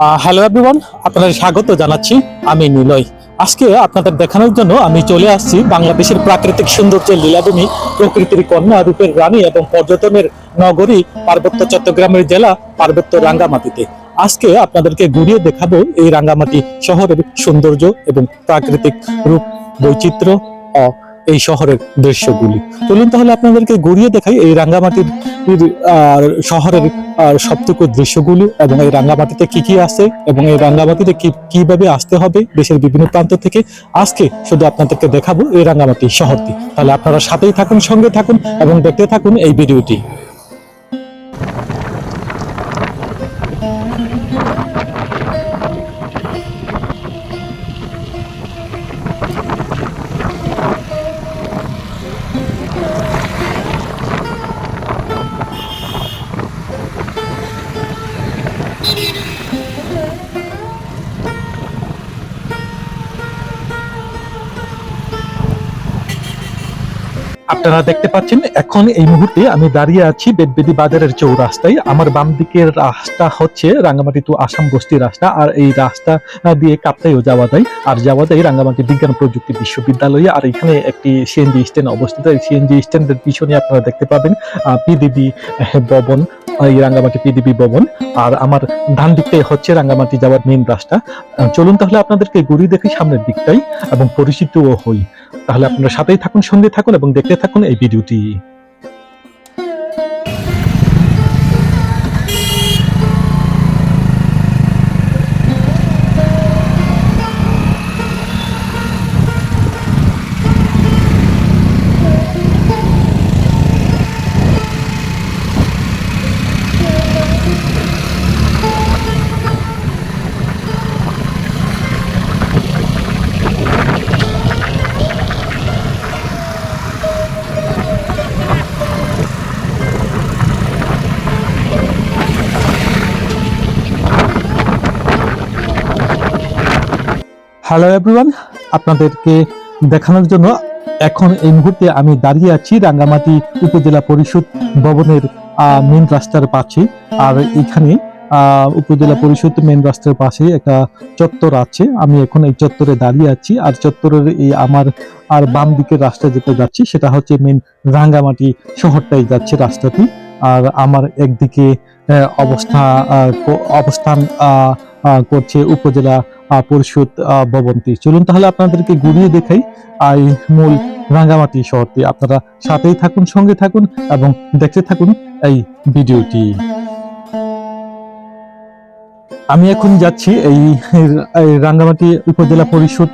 Hello everyone আপনাদের স্বাগত জানাচ্ছি আমি নিলয়। আজকে আপনাদের দেখানোর জন্য আমি চলে আসছি বাংলাদেশের প্রাকৃতিক সৌন্দর্যের লীলাভূমি, প্রকৃতির কন্যা রূপের রানী এবং পর্যটনের নগরী পার্বত্য চট্টগ্রামের জেলা পার্বত্য রাঙ্গামাটিতে। আজকে আপনাদেরকে ঘুরিয়ে দেখাবো এই রাঙ্গামাটি শহরের সৌন্দর্য এবং প্রাকৃতিক রূপ বৈচিত্র্য ও এই শহরের দৃশ্যগুলি। চলুন তাহলে আপনাদেরকে ঘুরিয়ে দেখাই এই রাঙ্গামাটির শহরের সবটুকু দৃশ্যগুলো এবং এই রাঙ্গামাটিতে কি কি আছে এবং এই রাঙ্গামাটিতে কি, কীভাবে আসতে হবে দেশের বিভিন্ন প্রান্ত থেকে। আজকে শুধু আপনাদেরকে দেখাবো এই রাঙ্গামাটি শহরটি। তাহলে আপনারা সাথেই থাকুন, সঙ্গে থাকুন এবং দেখতে থাকুন এই ভিডিওটি। আপনারা দেখতে পাচ্ছেন, এখন এই মুহূর্তে আমি দাঁড়িয়ে আছি বেদবেদি বাজারের চৌরাস্তায়। আমার বাম দিকের রাস্তা হচ্ছে রাঙ্গামাটি টু আসাম বস্তি রাস্তা, আর এই রাস্তা দিয়ে কাপ্তাইও যাওয়া যায়। আর যাওয়া যায় রাঙ্গামাটি বিজ্ঞান প্রযুক্তি বিশ্ববিদ্যালয়ে। আর এখানে একটি সিএনজি স্ট্যান্ড অবস্থিত। এই সিএনজি স্ট্যান্ডের পিছনে আপনারা দেখতে পাবেন পিডিবি ভবন, এই রাঙ্গামাটি পিডিবি ভবন। আর আমার ডান দিকটাই হচ্ছে রাঙ্গামাটি যাওয়ার মেইন রাস্তা। চলুন তাহলে আপনাদেরকে ঘুরিয়ে দেখি সামনের দিকটাই, এবং পরিচিতও হই। তাহলে আপনারা সাথেই থাকুন, সঙ্গে থাকুন, এবং দেখতে থাকুন। এই ভিডিওটি হ্যালো এভরিওয়ান আপনাদেরকে দেখানোর জন্য এখন এই মুহূর্তে আমি দাঁড়িয়ে আছি রাঙ্গামাটি উপজেলা পরিষদ ভবনের মেন রাস্তার পাশে। আর এখানে উপজেলা পরিষদ মেন রাস্তার পাশে একটা চত্বর আছে। আমি এখন এই চত্বরে দাঁড়িয়ে আছি। আর চত্বরের এই আমার আর বাম দিকের রাস্তা যেতে যাচ্ছি, সেটা হচ্ছে মেন রাঙ্গামাটি শহরটাই যাচ্ছে রাস্তাটি। আর আমার একদিকে অবস্থা অবস্থান করছে উপজেলা আহ, ভবনটি। চলুন তাহলে আপনাদেরকে ঘুরিয়ে দেখাই এই মূল রাঙ্গামাটি শহরটি। আপনারা সাথেই থাকুন সঙ্গে থাকুন এবং দেখতে থাকুন এই ভিডিওটি। আমি এখন যাচ্ছি এই রাঙ্গামাটি উপজেলা পরিষদ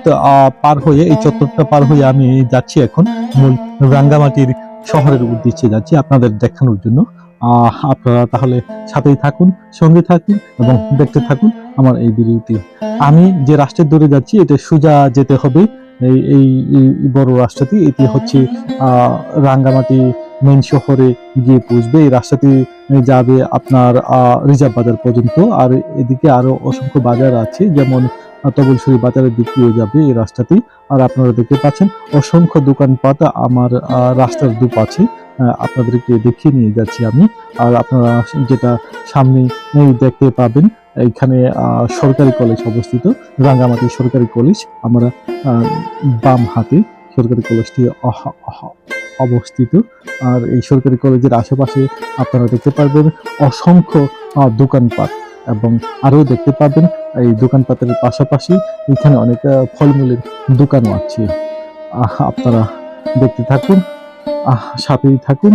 পার হয়ে এই চত্বরটা পার হয়ে আমি যাচ্ছি এখন মূল রাঙ্গামাটির শহরের উদ্দেশ্যে যাচ্ছি আপনাদের দেখানোর জন্য। আপনারা তাহলে সাথেই থাকুন সঙ্গে থাকুন এবং দেখতে থাকুন। আমার এই ভিডিওটি আমি যে রাষ্ট্রের দূরে যাচ্ছি, এটা সোজা যেতে হবে। এই এই বড় রাস্তাটি এটি হচ্ছে রাঙ্গামাটি মেন শহরে গিয়ে পৌঁছবে। এই রাস্তাটি যাবে আপনার রিজার্ভ বাজার পর্যন্ত। আর এদিকে আরও অসংখ্য বাজার আছে, যেমন তবলসুরি বাজারের দিকেও যাবে এই রাস্তাটি আর আপনারা দেখতে পাচ্ছেন, অসংখ্য দোকানপাট আমার রাস্তার দুপাশে আপনাদেরকে দেখিয়ে নিয়ে যাচ্ছি আমি। আর আপনারা যেটা সামনে দেখতে পাবেন এইখানে আহ, সরকারি কলেজ অবস্থিত রাঙ্গামাটি সরকারি কলেজ। আমরা বাম হাতে সরকারি কলেজটি অবস্থিত। আর এই সরকারি কলেজের আশেপাশে আপনারা দেখতে পারবেন অসংখ্য দোকানপাট এবং আরও দেখতে পাবেন এই দোকানপাতের পাশাপাশি এখানে অনেক ফলমূলের দোকানও আছে। আপনারা দেখতে থাকুন সাথেই থাকুন।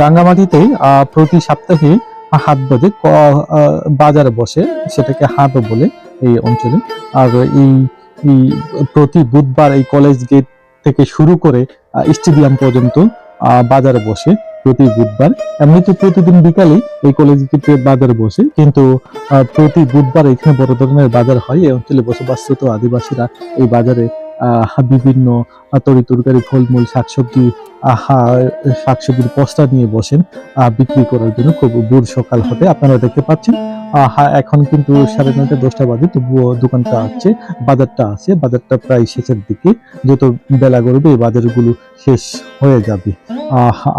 এই রাঙ্গামাটিতে আহ, প্রতি সপ্তাহে হাট বাজে বাজার বসে সেটাকে হাটও বলে এই অঞ্চলে। আর এই প্রতি বুধবার এই কলেজ গেট থেকে শুরু করে স্টেডিয়াম পর্যন্ত বাজার বসে প্রতি বুধবার। এমনিতে প্রতিদিন বিকালে এই কলেজ গেটে বাজার বসে কিন্তু প্রতি বুধবার এখানে বড় ধরনের বাজার হয় এই অঞ্চলে বসবাসরত আদিবাসীরা এই বাজারে বিভিন্ন তরি তরকারি, ফলমূল, শাকসবজি শাকসবজির বস্তা নিয়ে বসেন বিক্রি করার জন্য খুব ভোর সকাল হতে আপনারা দেখতে পাচ্ছেন, আহা, এখন কিন্তু সাড়ে নয়টা, দশটা বাজে, তবুও দোকানটা আছে, বাজারটা আছে, বাজারটা প্রায় শেষের দিকে। যত বেলা গড়বে, এই বাজারগুলো শেষ হয়ে যাবে।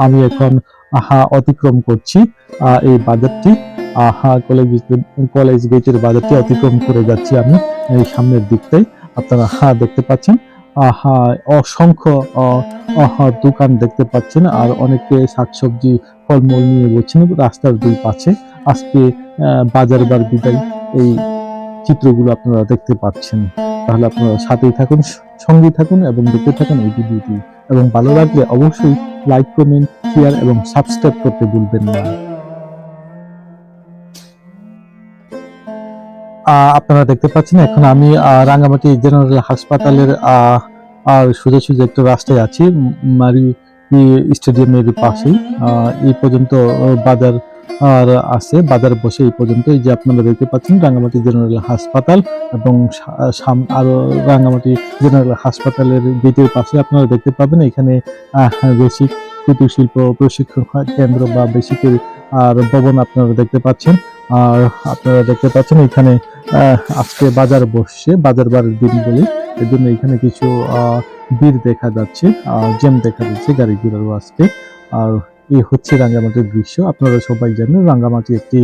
আমি এখন, আহা, অতিক্রম করছি এই বাজারটি, আহা, কলেজ কলেজ গেটের বাজারটি অতিক্রম করে যাচ্ছি আমি, এই সামনের দিকটাই আপনারা হা দেখতে পাচ্ছেন। আহা অসংখ্য আহ, দোকান দেখতে পাচ্ছেন আর অনেকে শাকসবজি ফলমূল নিয়ে বলছেন রাস্তার দুই পাশে। আজকে বাজার বার বিদায় এই চিত্রগুলো আপনারা দেখতে পাচ্ছেন। তাহলে আপনারা সাথেই থাকুন সঙ্গে থাকুন এবং দেখতে থাকুন এই ভিডিওটি। এবং ভালো লাগলে অবশ্যই লাইক কমেন্ট শেয়ার এবং সাবস্ক্রাইব করতে ভুলবেন না। আপনারা দেখতে পাচ্ছেন এখন আমি রাঙ্গামাটি জেনারেল হাসপাতালের আহ, আর সোজা সোজা একটা রাস্তায় আছি মারি স্টেডিয়ামের পাশেই। আহ, এই পর্যন্ত বাজার আর আছে বাজার বসে এই পর্যন্ত। এই যে আপনারা দেখতে পাচ্ছেন রাঙ্গামাটি জেনারেল হাসপাতাল এবং সা- সাম- আরও রাঙ্গামাটি জেনারেল হাসপাতালের গেটের পাশে আপনারা দেখতে পাবেন এখানে বেসিক কুটির শিল্প প্রশিক্ষণ কেন্দ্র বা বেসিকের আর ভবন আপনারা দেখতে পাচ্ছেন। আর আপনারা দেখতে পাচ্ছেন এখানে আজকে বাজার বসছে বাজার বারের দিন বলে। এই জন্য এখানে কিছু ভিড় দেখা যাচ্ছে আর জ্যাম দেখা যাচ্ছে গাড়ি আজকে। আর এই হচ্ছে রাঙ্গামাটির দৃশ্য। আপনারা সবাই জানেন রাঙ্গামাটি একটি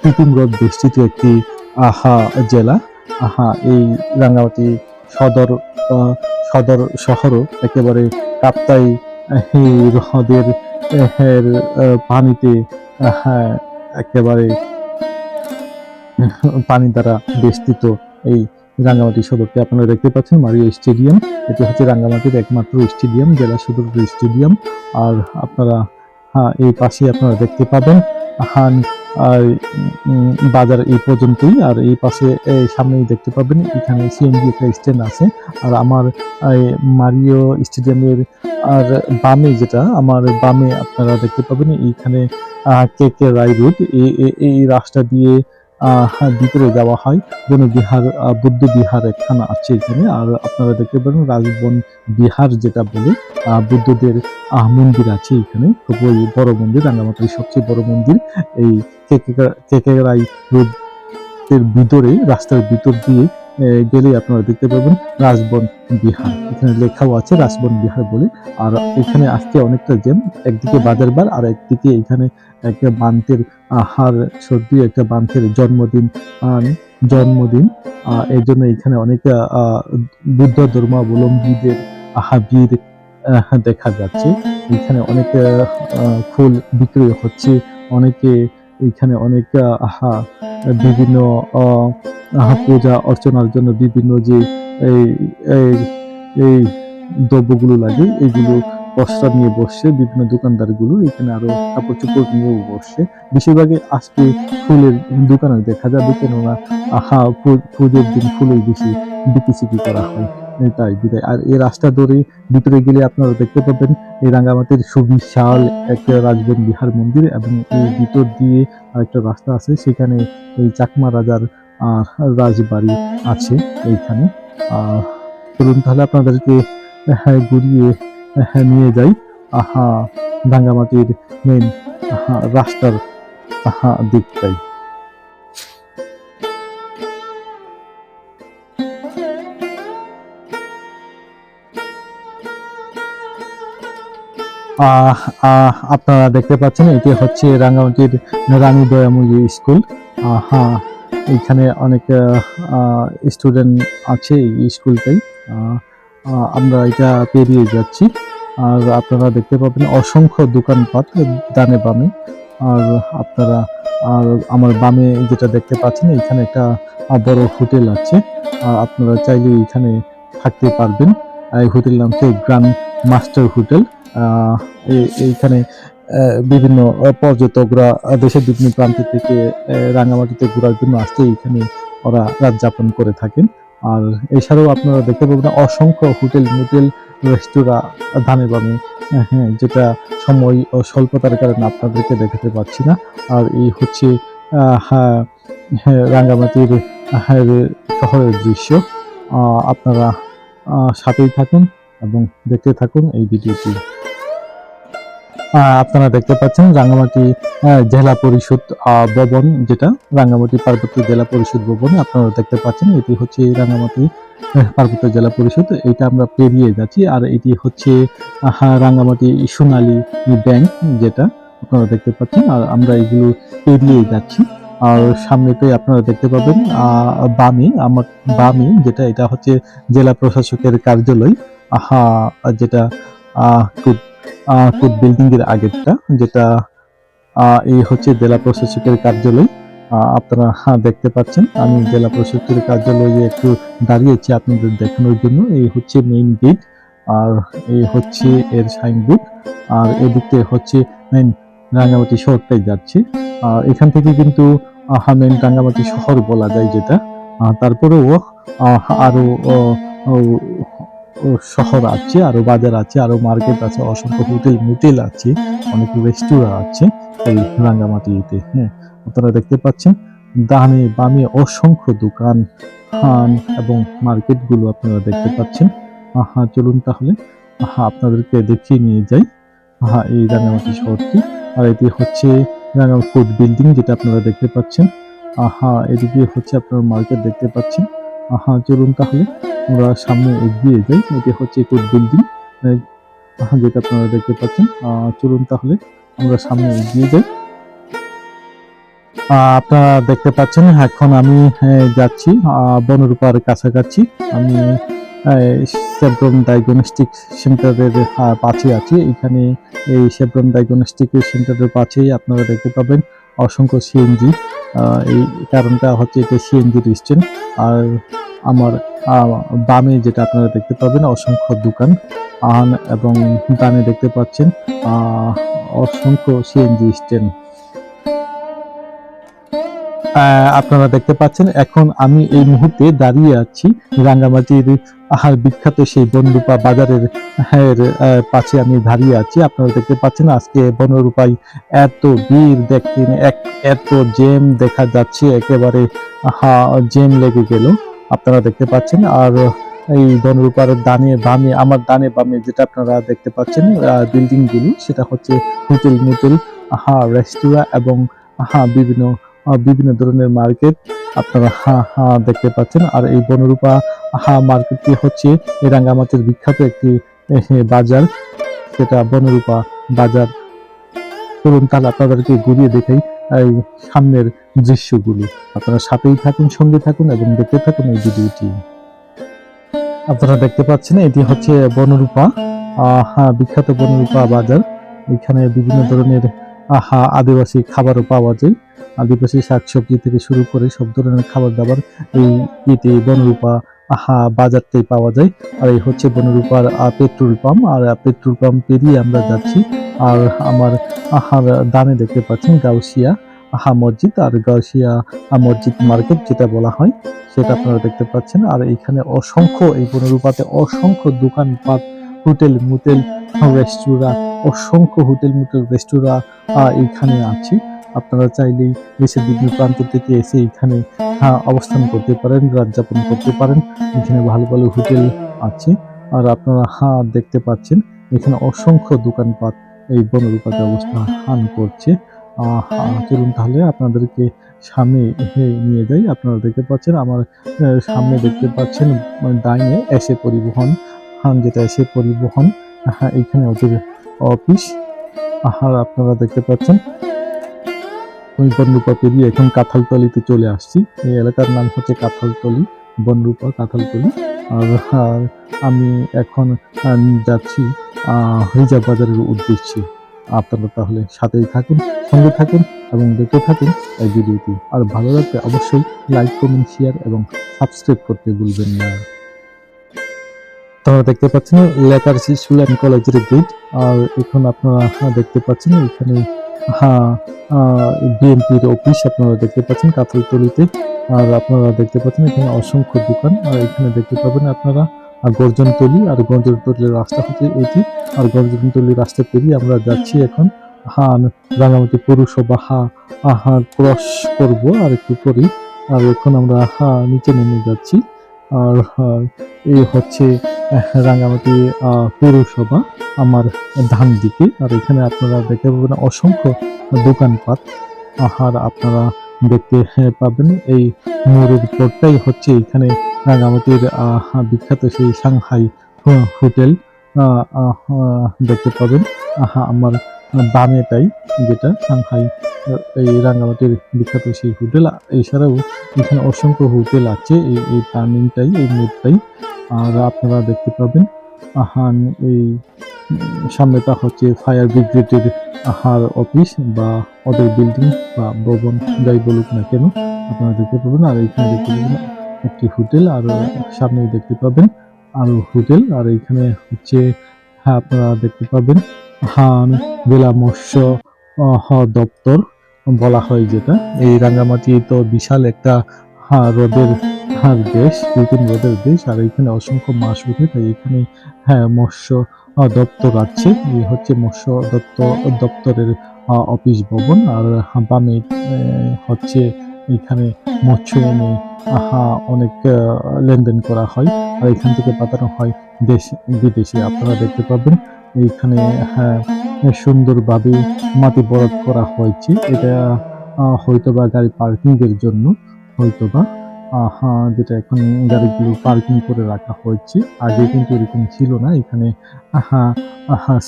কৃত্রিম রোদ বেষ্টিত একটি আহা জেলা। আহা এই রাঙ্গামাটি সদর সদর শহরও একেবারে কাপ্তাই হ্রদের এর, পানিতে আহ, একেবারে পানি দ্বারা বেষ্টিত এই রাঙ্গামাটি সদরকে আপনারা দেখতে পাচ্ছেন, মারিয়া স্টেডিয়াম। এটি হচ্ছে রাঙ্গামাটির একমাত্র স্টেডিয়াম, জেলা সদর স্টেডিয়াম। আর আপনারা হ্যাঁ এই পাশে আপনারা দেখতে পাবেন হান বাজার এই পর্যন্তই। আর এই পাশে সামনেই দেখতে পাবেন, এখানে সিএনজি একটা স্ট্যান্ড আছে। আর আমার মারিও স্টেডিয়ামের, আর বামে যেটা, আমার বামে আপনারা দেখতে পাবেন, এইখানে কে কে রায় রোড এই- রাস্তা দিয়ে ভিতরে যাওয়া হয়। বনবিহার বিহার বুদ্ধ বিহার একখানা আছে এখানে। আর আপনারা দেখতে পারেন রাজবন বিহার যেটা বলে বুদ্ধদের মন্দির আছে এখানে। খুবই বড় মন্দির রাঙ্গামাটির সবচেয়ে বড় মন্দির। এই কেকেরাই রোডের ভিতরে, রাস্তার ভিতর দিয়ে আহ, গেলে আপনারা দেখতে পাবেন রাজবন বিহার। এখানে লেখাও আছে রাজবন বিহার বলে। আর এখানে আসতে অনেকটা জ্যাম একদিকে বাজার বার আর একদিকে এখানে একটা বান্তের আহার সর্দি একটা বান্তের জন্মদিন জন্মদিন। এই জন্য এখানে অনেক বুদ্ধ ধর্মাবলম্বীদের হাবির দেখা যাচ্ছে। এখানে অনেক ফুল বিক্রি হচ্ছে। অনেকে এখানে অনেক আহ, বিভিন্ন পূজা অর্চনার জন্য বিভিন্ন যে এই এই দ্রব্যগুলো লাগে এইগুলো বস্তা নিয়ে বসছে বিভিন্ন দোকানদারগুলো এখানে আরও কাপড় চোপড় নিয়েও বসছে বেশিরভাগই আজকে ফুলের দোকানে দেখা যাবে কেননা আহা পু- পুজোর দিন ফুলের বেশি বিক্রি করা হয়। তাই বিদায়। আর এই রাস্তা ধরে ভিতরে গেলে আপনারা দেখতে পাবেন এই রাঙ্গামাটির সুবিশাল একটা রাজবন বিহার মন্দির এবং এই ভিতর দিয়ে আরেকটা রাস্তা আছে সেখানে এই চাকমা রাজার আহ, রাজবাড়ি আছে এইখানে। চলুন তাহলে আপনাদেরকে হ্যাঁ, ঘুরিয়ে হ্যাঁ, নিয়ে যাই। আহা রাঙ্গামাটির মেন রাস্তার আহা দিকটাই। আপনারা দেখতে পাচ্ছেন এটি হচ্ছে রাঙ্গামাটির রানী দয়াময়ী স্কুল। হ্যাঁ এখানে অনেক স্টুডেন্ট আছে এই স্কুলটাই। আমরা এটা পেরিয়ে যাচ্ছি। আর আপনারা দেখতে পাবেন অসংখ্য দোকানপাট ডানে বামে। আর আপনারা, আর আমার বামে যেটা দেখতে পাচ্ছেন, এখানে একটা বড় হোটেল আছে। আর আপনারা চাইলে এখানে থাকতে পারবেন। এই হোটেল নাম হচ্ছে গ্র্যান্ড মাস্টার হোটেল। এইখানে বিভিন্ন পর্যটকরা দেশের বিভিন্ন প্রান্ত থেকে রাঙামাটিতে ঘোরার জন্য আসতে এখানে ওরা রাত যাপন করে থাকেন। আর এছাড়াও আপনারা দেখতে পাবেন অসংখ্য হোটেল মোটেল রেস্তোরাঁ ধানে বামে হ্যাঁ যেটা সময় ও স্বল্পতার কারণে আপনাদেরকে দেখাতে পাচ্ছি না। আর এই হচ্ছে হ্যাঁ, হ্যাঁ, রাঙ্গামাটির হ্যাঁ, শহরের দৃশ্য। আপনারা সাথেই থাকুন এবং দেখতে থাকুন এই ভিডিওটি। আপনারা দেখতে পাচ্ছেন রাঙ্গামাটি জেলা পরিষদ ভবন যেটা, রাঙ্গামাটি পার্বত্য জেলা পরিষদ ভবন আপনারা দেখতে পাচ্ছেন এটি হচ্ছে রাঙ্গামাটি পার্বত্য জেলা পরিষদ। এটা আমরা পেরিয়ে যাচ্ছি আর এটি হচ্ছে রাঙ্গামাটি সোনালী ব্যাংক যেটা আপনারা দেখতে পাচ্ছেন আর আমরা এগুলো পেরিয়ে যাচ্ছি। আর সামনেতে আপনারা দেখতে পাবেন বামে, আমার বামে যেটা, এটা হচ্ছে জেলা প্রশাসকের কার্যালয়। আহা, যেটা খুব আহ, বিল্ডিং এর আগেরটা যেটা এই হচ্ছে জেলা প্রশাসকের কার্যালয়। আপনারা হ্যাঁ, দেখতে পাচ্ছেন। আমি জেলা প্রশাসকের কার্যালয়ে একটু দাঁড়িয়েছি আপনাদের দেখানোর জন্য। এই হচ্ছে মেইন গেট আর এই হচ্ছে এর সাইনবোর্ড আর এদিকে হচ্ছে মেইন রাঙ্গামাটি শহরটাই যাচ্ছে। আর এখান থেকে কিন্তু মেইন রাঙ্গামাটি শহর বলা যায় যেটা। তারপরেও আহ, আরও আহ, ও- ও শহর আছে, আরও বাজার আছে, আরও মার্কেট আছে, অসংখ্য হোটেল মোটেল আছে, অনেক রেস্টুরেন্ট আছে এই রাঙ্গামাটিতে হ্যাঁ। আপনারা দেখতে পাচ্ছেন ডানে বামে অসংখ্য দোকান, খান এবং মার্কেটগুলো আপনারা দেখতে পাচ্ছেন। আহা, চলুন তাহলে। আহা, আপনাদেরকে দেখিয়ে নিয়ে যাই। আহা, এই রাঙ্গামাটি শহরটি। আর এটি হচ্ছে ফুড বিল্ডিং, যেটা আপনারা দেখতে পাচ্ছেন। আহা, এদিকে হচ্ছে আপনারা মার্কেট দেখতে পাচ্ছেন। আহা, চলুন তাহলে। আমরা সামনে এগিয়ে যাই। এটি হচ্ছে কোড বিল্ডিং যেটা আপনারা দেখতে পাচ্ছেন চলুন তাহলে আমরা সামনে এগিয়ে যাই। আপনারা দেখতে পাচ্ছেন, এখন আমি যাচ্ছি বনরূপার কাছাকাছি। আমি সেব্রন ডায়াগনস্টিক সেন্টারের পাশে আছি। এখানে এই সেব্রন ডায়াগনস্টিক সেন্টারের পাশেই আপনারা দেখতে পাবেন অসংখ্য সিএনজি এই কারণটা হচ্ছে এটা সিএনজি স্ট্যান্ড আর আমার বামে যেটা আপনারা দেখতে পাবেন অসংখ্য দোকান, আন এবং ডানে দেখতে পাচ্ছেন অসংখ্য সিএনজি স্ট্যান্ড আপনারা দেখতে পাচ্ছেন, এখন আমি এই মুহূর্তে দাঁড়িয়ে আছি রাঙ্গামাটির আহার বিখ্যাত সেই বনরূপা বাজারের পাশে আমি দাঁড়িয়ে আছি। আপনারা দেখতে পাচ্ছেন, আজকে বনরূপায় এত ভিড় দেখতেন এক, এত জেম দেখা যাচ্ছে, একেবারে হা জেম লেগে গেল। আপনারা দেখতে পাচ্ছেন। আর এই বনরূপার দানে বামে, আমার দানে বামে যেটা আপনারা দেখতে পাচ্ছেন বিল্ডিংগুলো সেটা হচ্ছে হোটেল মোটেল হা রেস্তোরাঁ এবং হা বিভিন্ন বিভিন্ন ধরনের মার্কেট আপনারা, হা হা, দেখতে পাচ্ছেন। আর এই বনরূপা হা মার্কেটটি হচ্ছে রাঙ্গামাটির বিখ্যাত একটি বাজার। সেটা বনরূপা বাজার। চলুন তাহলে আপনাদেরকে ঘুরিয়ে দেখাই, এই সামনের দৃশ্যগুলো। আপনারা সাথেই থাকুন সঙ্গে থাকুন এবং দেখতে থাকুন এই ভিডিওটি। আপনারা দেখতে পাচ্ছেন এটি হচ্ছে বনরূপা হ্যাঁ, বিখ্যাত বনরূপা বাজার। এখানে বিভিন্ন ধরনের আহা আদিবাসী খাবারও পাওয়া যায়। আদিবাসী শাকসবজি থেকে শুরু করে সব ধরনের খাবার দাবার এই ইতে বনরূপা আহা বাজারতেই পাওয়া যায়। আর এই হচ্ছে বনরূপার পেট্রোল পাম্প। আর পেট্রোল পাম্প পেরিয়ে আমরা যাচ্ছি। আর আমার আহার ডানে দেখতে পাচ্ছেন গাউসিয়া। আহা মসজিদ আর গাউসিয়া মসজিদ মার্কেট যেটা বলা হয়, সেটা আপনারা দেখতে পাচ্ছেন। আর এখানে অসংখ্য, এই বনরূপাতে অসংখ্য দোকানপাট, হোটেল, মোটেল, রেস্তোরাঁ, অসংখ্য হোটেল, মোটেল, রেস্তোরাঁ এইখানে আছে। আপনারা চাইলেই দেশের বিভিন্ন প্রান্ত থেকে এসে এখানে অবস্থান করতে পারেন রাত যাপন করতে পারেন। এখানে ভালো ভালো হোটেল আছে। আর আপনারা হ্যাঁ দেখতে পাচ্ছেন, এখানে অসংখ্য দোকানপাট এই বনরূপাতে অবস্থান করছে। চলুন তাহলে আপনাদেরকে সামনে নিয়ে যাই। আপনারা দেখতে পাচ্ছেন আমার সামনে দেখতে পাচ্ছেন ডাইনে এসে পরিবহন। হান যেটা এসে পরিবহন হ্যাঁ এখানে ওদের অফিস। আর আপনারা দেখতে পাচ্ছেন ওই বনরূপা পেরিয়ে এখন কাঁঠালতলিতে চলে আসছি। এই এলাকার নাম হচ্ছে কাঁঠালতলি বনরূপা কাঁঠালতলি। আর আমি এখন যাচ্ছি রিজার্ভ বাজারের উদ্দেশ্যে। আপনারা তাহলে সাথেই থাকুন, সঙ্গে থাকুন এবং দেখতে থাকুন এই ভিডিওটি। আর ভালো লাগলে অবশ্যই লাইক কমেন্ট শেয়ার এবং সাবস্ক্রাইব করতে ভুলবেন না। আপনারা দেখতে পাচ্ছেন লেকার স্কুল অ্যান্ড কলেজের গেট আর এখন আপনারা দেখতে পাচ্ছেন এখানে হ্যাঁ বিএনপির অফিস আপনারা দেখতে পাচ্ছেন কাতলতলিতে আর আপনারা দেখতে পাচ্ছেন এখানে অসংখ্য দোকান। আর এখানে দেখতে পাবেন আপনারা গর্জনতলি আর গর্জনতলির রাস্তা হচ্ছে এটি আর গর্জনতলি রাস্তা পেরিয়ে আমরা যাচ্ছি এখন হ্যাঁ রাঙামাটি পৌরসভা হা হা ক্রস করব আর একটু পরেই। আর এখন আমরা হা নিচে নেমে যাচ্ছি। আর এই হচ্ছে আহ, আহ, পৌরসভা আমার ধান দিকে। আর এখানে আপনারা দেখতে পাবেন অসংখ্য দোকানপাট। আর আপনারা দেখতে আহ, পাবেন। এই মোড়ের পরটাই হচ্ছে এখানে রাঙ্গামাটির আহ, বিখ্যাত সেই সাংহাই আহ, হোটেল দেখতে পাবেন। আহা আমার বামেটাই যেটা সাংহাই এই রাঙ্গামাটির বিখ্যাত সেই হোটেল। এছাড়াও এখানে অসংখ্য হোটেল আছে এই এই টার্নিংটাই এই মোড়টাই আর আপনারা দেখতে পাবেন আহান এই সামনেটা হচ্ছে ফায়ার ব্রিগেডের হার অফিস বা ওদের বিল্ডিং বা ভবন, যাই বলুক না কেন, আপনারা দেখতে পাবেন। আর এখানে দেখতে পাবেন একটি হোটেল, আর সামনে দেখতে পাবেন আরও হোটেল। আর এইখানে হচ্ছে হ্যাঁ আপনারা দেখতে পাবেন হান বেলা মৎস্য দপ্তর বলা হয় যেটা। এই রাঙ্গামাটি তো বিশাল একটা হ্যাঁ রোদের হ্যাঁ দেশ, কৃত্রিম রোদের দেশ। আর এখানে অসংখ্য মাছ উঠে তাই এখানে হ্যাঁ মৎস্য দপ্তর আছে এই হচ্ছে মৎস্য দপ্তর, দপ্তরের অফিস ভবন, আর বামে হচ্ছে এখানে মৎস্য এনে, আহা, অনেক লেনদেন করা হয়। আর এখান থেকে পাঠানো হয় দেশ, বিদেশে, আপনারা দেখতে পাবেন। এইখানে হ্যাঁ সুন্দরভাবে মাটি বরাদ করা হয়েছে। এটা হয়তোবা গাড়ি পার্কিং এর জন্য, হয়তোবা। যেটা এখন গাড়িগুলো পার্কিং করে রাখা হয়েছে। আগে কিন্তু এরকম ছিল না, এখানে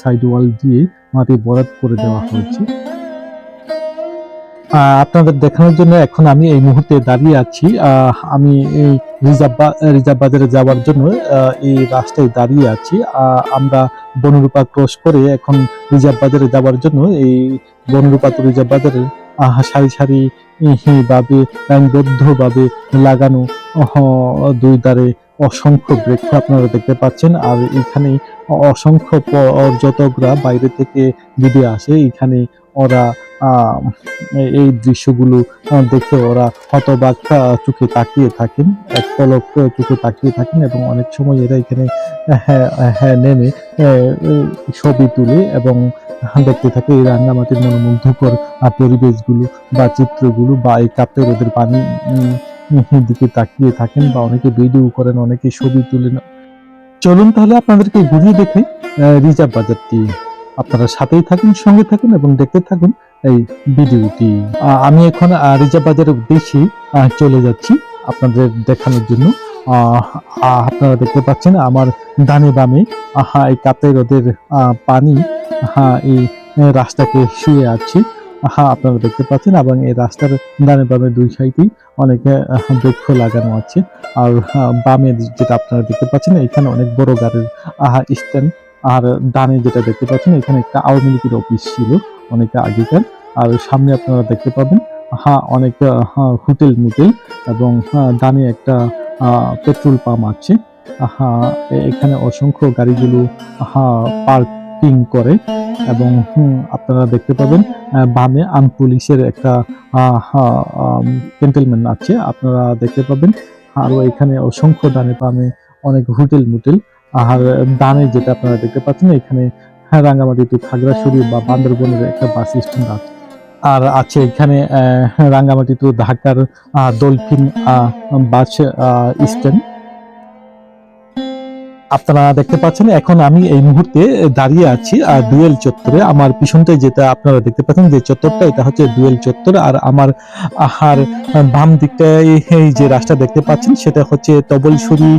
সাইড ওয়াল দিয়ে মাটি বরাদ করে দেওয়া হয়েছে। আপনাদের দেখানোর জন্য এখন আমি এই মুহূর্তে দাঁড়িয়ে আছি। আমি এই রিজার্ভ রিজার্ভ বাজারে যাওয়ার জন্য এই রাস্তায় দাঁড়িয়ে আছি। আমরা বনরূপা ক্রস করে এখন রিজার্ভ বাজারে যাওয়ার জন্য এই বনরূপা তো রিজার্ভ বাজারের সারি সারি ভাবে লাইনবদ্ধ ভাবে লাগানো দুই ধারে অসংখ্য বৃক্ষ আপনারা দেখতে পাচ্ছেন। আর এখানে অসংখ্য পর্যটকরা বাইরে থেকে ভিডিও আসে, এখানে ওরা এই দৃশ্যগুলো দেখে ওরা হতবাক চোখে তাকিয়ে থাকেন এক পলক চোখে তাকিয়ে থাকেন এবং অনেক সময় এরা এখানে হ্যাঁ হ্যাঁ নেমে ছবি তুলে এবং দেখতে থাকে এই রাঙ্গামাটির মনোমুগ্ধকর পরিবেশগুলো বা চিত্রগুলো বা এই কাপের ওদের পানি দিকে তাকিয়ে থাকেন বা অনেকে ভিডিও করেন অনেকে ছবি তুলেন। চলুন তাহলে আপনাদেরকে ঘুরিয়ে আহ, রিজার্ভ বাজারটি। আপনারা সাথেই থাকুন সঙ্গে থাকুন এবং দেখতে থাকুন এই ভিডিওটি। আমি এখন রিজার্ভ বাজারের উদ্দেশ্যে চলে যাচ্ছি আপনাদের দেখানোর জন্য। আপনারা দেখতে পাচ্ছেন আমার ডানে বামে আহা এই রোদের আহ, পানি আহা এই রাস্তাকে শুয়ে আছে। আহা আপনারা দেখতে পাচ্ছেন এবং এই রাস্তার ডানে বামে দুই সাইডেই অনেক বৃক্ষ লাগানো আছে। আর আহ, বামে যেটা আপনারা দেখতে পাচ্ছেন এখানে অনেক বড় গাড়ির আহা স্ট্যান্ড। আর ডানে যেটা দেখতে পাচ্ছেন এখানে একটা আওয়ামী লীগের অফিস ছিল অনেক আগেকার আর সামনে আপনারা দেখতে পাবেন হ্যাঁ অনেক হ্যাঁ, হোটেল মুটেল এবং হ্যাঁ, ডানে একটা পেট্রোল পাম্প আছে। হ্যাঁ এখানে অসংখ্য গাড়িগুলো হ্যাঁ পার্কিং করে এবং আপনারা দেখতে পাবেন বামে আন পুলিশের একটা ক্যান্টেলমেন্ট আছে। আপনারা দেখতে পাবেন, আরও এখানে অসংখ্য দানে বামে অনেক হোটেল মুটেল। আর দানে যেটা আপনারা দেখতে পাচ্ছেন, এখানে রাঙ্গামাটি টু খাগড়াছড়ি বা বান্দরবনের একটা বাস স্ট্যান্ড আছে। আর আছে এখানে রাঙ্গামাটি টু ঢাকার ডলফিন বাস স্ট্যান্ড আপনারা দেখতে পাচ্ছেন, এখন আমি এই মুহূর্তে দাঁড়িয়ে আছি, আর ডুয়েল চত্বরে। আমার পিছনটায় যেটা আপনারা দেখতে পাচ্ছেন, যে চত্বরটা, এটা হচ্ছে ডুয়েল চত্বর, আর আমার আহার বাম দিকটায় এই যে রাস্তা দেখতে পাচ্ছেন, সেটা হচ্ছে তবলসুরি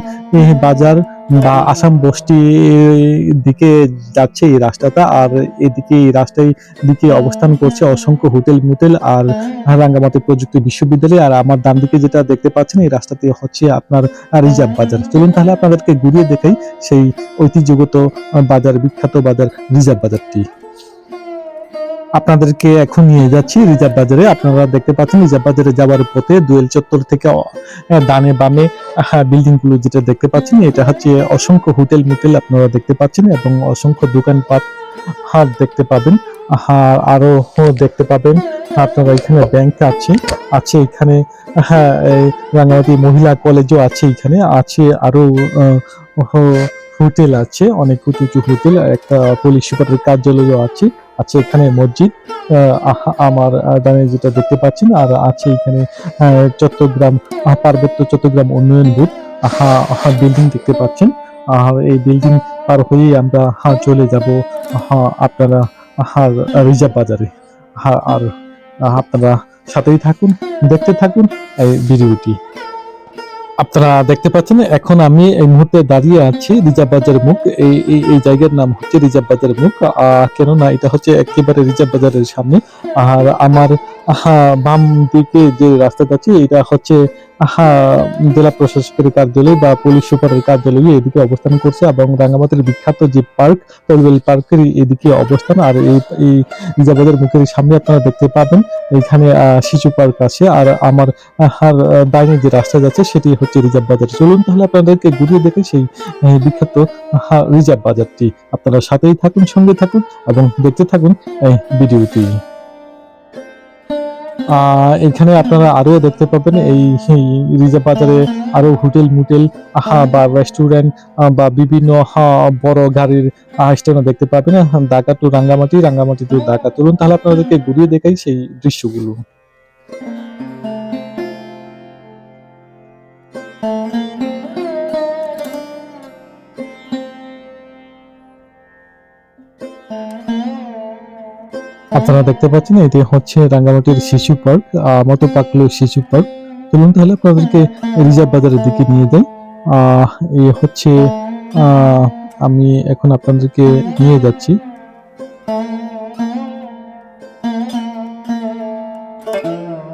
বাজার বা আসাম বস্তি দিকে যাচ্ছে এই রাস্তাটা, আর এদিকে এই রাস্তায় দিকে অবস্থান করছে অসংখ্য হোটেল মোটেল আর রাঙ্গামাটি প্রযুক্তি বিশ্ববিদ্যালয়। আর আমার ডান দিকে যেটা দেখতে পাচ্ছেন, এই রাস্তাতে হচ্ছে আপনার রিজার্ভ বাজার। চলুন তাহলে আপনাদেরকে ঘুরিয়ে দেখাই সেই ঐতিহ্যগত বাজার, বিখ্যাত বাজার, রিজার্ভ বাজারটি। আপনাদেরকে এখন নিয়ে যাচ্ছি রিজার্ভ বাজারে। আপনারা দেখতে পাচ্ছেন রিজার্ভ বাজারে যাওয়ার পথে দুয়েল চত্বর থেকে ডানে বামে বিল্ডিংগুলো যেটা দেখতে পাচ্ছেন, এটা হচ্ছে অসংখ্য হোটেল মোটেল আপনারা দেখতে পাচ্ছেন এবং অসংখ্য দোকানপাট হাট দেখতে পাবেন। আর আরও দেখতে পাবেন, আপনারা এখানে ব্যাংক আছে আছে এখানে হ্যাঁ রাঙ্গামাটি মহিলা কলেজও আছে এখানে, আছে আরও হোটেল আছে, অনেক উঁচু উঁচু হোটেল, একটা পুলিশ সুপারের কার্যালয়ও আছে। আছে এখানে মসজিদ আমার ডানে যেটা দেখতে পাচ্ছেন, আর আছে এখানে চট্টগ্রাম পার্বত্য চট্টগ্রাম উন্নয়ন বোর্ড, আহা বিল্ডিং দেখতে পাচ্ছেন এই বিল্ডিং পার হয়েই আমরা হা চলে যাব আপনারা হ্যাঁ রিজার্ভ বাজারে হা আর আপনারা সাথেই থাকুন, দেখতে থাকুন, এই ভিডিওটি আপনারা দেখতে পাচ্ছেন, এখন আমি এই মুহূর্তে দাঁড়িয়ে আছি রিজার্ভ বাজার মুখ। এই এই জায়গার নাম হচ্ছে রিজার্ভ বাজার মুখ। কেননা এটা হচ্ছে একেবারে রিজার্ভ বাজারের সামনে। আর আমার বাম দিকে যে রাস্তা যাচ্ছে এটা হচ্ছে জেলা প্রশাসকের কার্যালয় বা পুলিশ সুপারের কার্যালয় এদিকে অবস্থান করছে এবং রাঙ্গামাটির বিখ্যাত যে পার্ক, তলবেল পার্কের এদিকে অবস্থান। আর এই বাজার মুখের সামনে আপনারা দেখতে পাবেন, এখানে শিশু পার্ক আছে। আর আমার আর ডাইনে যে রাস্তা যাচ্ছে, সেটি হচ্ছে রিজার্ভ বাজার। চলুন তাহলে আপনাদেরকে ঘুরিয়ে দেখে সেই বিখ্যাত রিজার্ভ বাজারটি। আপনারা সাথেই থাকুন, সঙ্গে থাকুন এবং দেখতে থাকুন ভিডিওটি। এখানে আপনারা আরও দেখতে পাবেন এই রিজা বাজারে আরও হোটেল, মোটেল বা রেস্টুরেন্ট বা বিভিন্ন বড় গাড়ির স্টেশন দেখতে পাবেন। ঢাকা রাঙ্গামাটি রাঙ্গামাটি টু ঢাকা। তাহলে আপনাদেরকে ঘুরিয়ে দেখাই সেই দৃশ্যগুলো। আপনারা দেখতে পাচ্ছেন, এটি হচ্ছে রাঙ্গামাটির শিশু পার্ক মতো পাকলো শিশু পার্ক। চলুন তাহলে আপনাদেরকে রিজার্ভ বাজারের দিকে নিয়ে যাই। এই হচ্ছে আমি এখন আপনাদেরকে নিয়ে যাচ্ছি।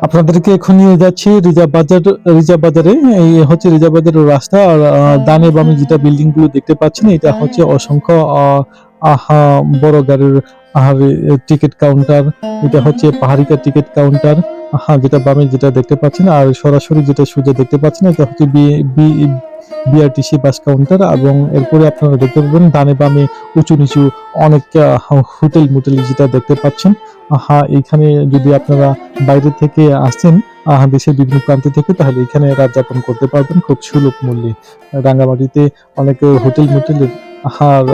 আপনাদেরকে এখন নিয়ে যাচ্ছি রিজার্ভ বাজার, রিজার্ভ বাজারে। এই হচ্ছে রিজার্ভ বাজারের রাস্তা, আর ডানে বামে যেটা বিল্ডিংগুলো দেখতে পাচ্ছেন, এটা হচ্ছে অসংখ্য আহ, বড় গাড়ির আর টিকিট কাউন্টার। এটা হচ্ছে পাহাড়িকা টিকিট কাউন্টার। হ্যাঁ যেটা বামে যেটা দেখতে পাচ্ছেন আর সরাসরি যেটা সোজা দেখতে পাচ্ছেন এটা হচ্ছে বিআরটিসি বাস কাউন্টার এবং এরপরে আপনারা দেখতে পাবেন ডানে বামে উঁচু নিচু অনেক হোটেল মোটেল যেটা দেখতে পাচ্ছেন। হ্যাঁ এখানে যদি আপনারা বাইরে থেকে আসেন দেশের বিভিন্ন প্রান্ত থেকে তাহলে এখানে রাত যাপন করতে পারবেন খুব সুলভ মূল্যে। রাঙ্গামাটিতে অনেক হোটেল মোটেলের আর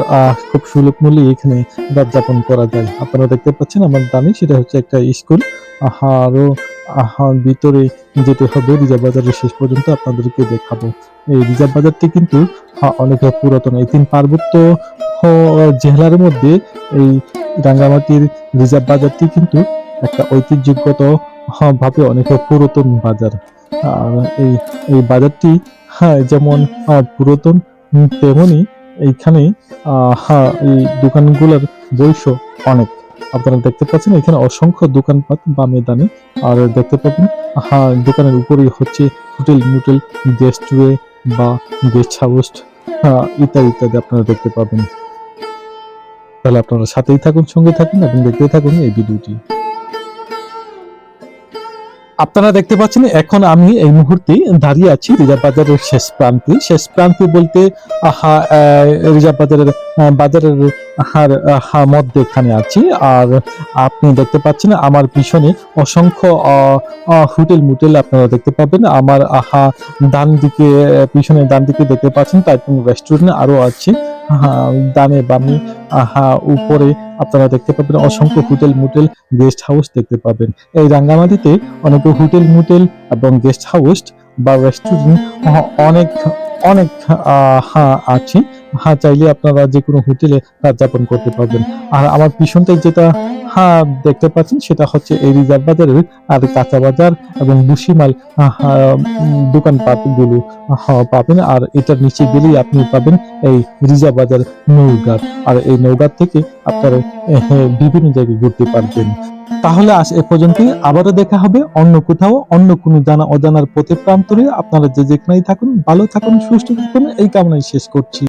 খুব সুলভ মূল্যে এখানে রাত যাপন করা যায়। আপনারা দেখতে পাচ্ছেন আমার দামি সেটা হচ্ছে একটা স্কুল। আহা আরও আহা ভিতরে যেতে হবে রিজার্ভ বাজারের শেষ পর্যন্ত আপনাদেরকে দেখাবো। এই রিজার্ভ বাজারটি কিন্তু অনেক পুরাতন। এই তিন পার্বত্য জেলার মধ্যে এই রাঙ্গামাটির রিজার্ভ বাজারটি কিন্তু একটা ঐতিহ্যগত ভাবে অনেক পুরাতন বাজার। আর এই এই বাজারটি হ্যাঁ যেমন পুরাতন উম, তেমনি এইখানে হ্যাঁ, এই দোকানগুলোর বৈশ অনেক। আপনারা দেখতে পাচ্ছেন এখানে অসংখ্য দোকানপাট বামে দানে আর দেখতে পাবেন হ্যাঁ দোকানের উপরেই হচ্ছে হোটেল মোটেল গেস্ট ওয়ে বা গেস্ট হাউস হ্যাঁ ইত্যাদি ইত্যাদি আপনারা দেখতে পাবেন। তাহলে আপনারা সাথেই থাকুন সঙ্গে থাকুন এবং দেখতে থাকুন এই ভিডিওটি। আপনারা দেখতে পাচ্ছেন এখন আমি এই মুহূর্তে দাঁড়িয়ে আছি রিজার্ভ বাজারের শেষ প্রান্তে। শেষ প্রান্তে বলতে আহা রিজার্ভ বাজারের বাজারের আহার আহা, মধ্যে এখানে আছি। আর আপনি দেখতে পাচ্ছেন আমার পিছনে অসংখ্য হোটেল মুটেল আপনারা দেখতে পাবেন। আমার আহা ডান দিকে পিছনে ডান দিকে দেখতে পাচ্ছেন তাই রেস্টুরেন্ট আরও আছে। ডানে বামে আহা উপরে আপনারা দেখতে পাবেন অসংখ্য হোটেল মোটেল গেস্ট হাউস দেখতে পাবেন। এই রাঙ্গামাটিতে অনেক হোটেল মোটেল এবং গেস্ট হাউস বা রেস্টুরেন্ট অনেক অনেক হ্যাঁ, আছে। হ্যাঁ চাইলে আপনারা যে কোনো হোটেলে রাত যাপন করতে পারবেন। আর আমার পিছনটায় যেটা দেখতে পাচ্ছেন সেটা হচ্ছে এই রিজার্ভ বাজারের আর কাঁচা বাজার এবং বুসিমাল দোকানপাটগুলো হ্যাঁ, পাবেন। আর এটার নিচে গেলেই আপনি পাবেন এই রিজার্ভ বাজার নৌঘাট। আর এই নৌঘাট থেকে আপনারা বিভিন্ন জায়গায় ঘুরতে পারবেন। তাহলে আজ এ পর্যন্ত আবারও দেখা হবে অন্য কোথাও অন্য কোনো জানা অজানার পথে প্রান্তরে। আপনারা যে যেখানেই থাকুন ভালো থাকুন সুস্থ থাকুন। এই কামনায় শেষ করছি।